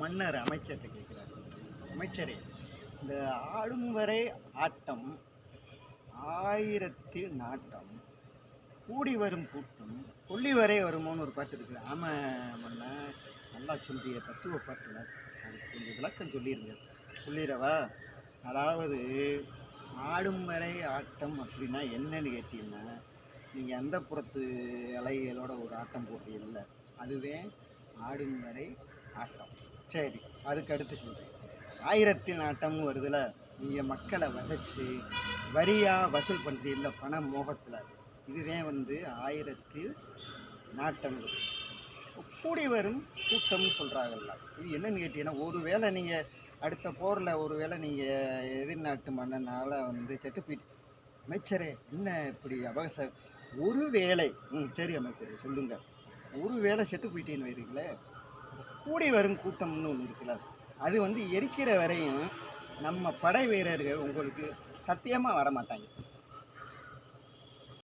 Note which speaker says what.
Speaker 1: மன்னர் அமைச்சர்கிட்ட கேட்குறாரு. அமைச்சரே இந்த ஆடும் வரை ஆட்டம் ஆயிரத்தில் நாட்டம் கூடி வரும் கூட்டம் கொல்லி வரை வருமோன்னு ஒரு பாட்டு இருக்குது ஆமாம் மன்ன நல்லா சொல்றிய தத்துவ பாட்டில். அதுக்கு கொஞ்சம் விளக்கம் சொல்லிடுங்க சொல்லிடவா? அதாவது ஆடும் வரை ஆட்டம் அப்படின்னா என்னன்னு கேட்டீங்கன்னா நீங்கள் அந்த புறத்து அலைகளோட ஒரு ஆட்டம் போடுறீங்கல்ல அதுவே ஆடும் வரை ஆட்டம். சரி அதுக்கு அடுத்து சொல்கிறேன் ஆயிரத்தி நாட்டமும் வருதுல நீங்கள் மக்களை வதச்சி வரியாக வசூல் பண்ணுறீங்கள பண மோகத்தில். இதுதான் வந்து ஆயிரத்தில் நாட்டங்கள் கூடி வரும் கூட்டம்னு சொல்கிறாங்கல்ல இது என்னன்னு கேட்டீங்கன்னா ஒரு வேளை நீங்கள் அடுத்த போரில் ஒரு வேளை நீங்கள் எதிர்நாட்டு மன்னனால் வந்து செத்து போயிட்டு அமைச்சரே என்ன இப்படி அபகச ஒரு வேளை ம் சரி அமைச்சரே சொல்லுங்கள் ஒரு வேளை செத்து போயிட்டேன்னு வைங்களே கூடி வரும் கூட்டம்னு ஒன்று இருக்குல்ல. அது வந்து எரிக்கிற வரையும் நம்ம படை வீரர்கள் உங்களுக்கு சத்தியமாக வர மாட்டாங்க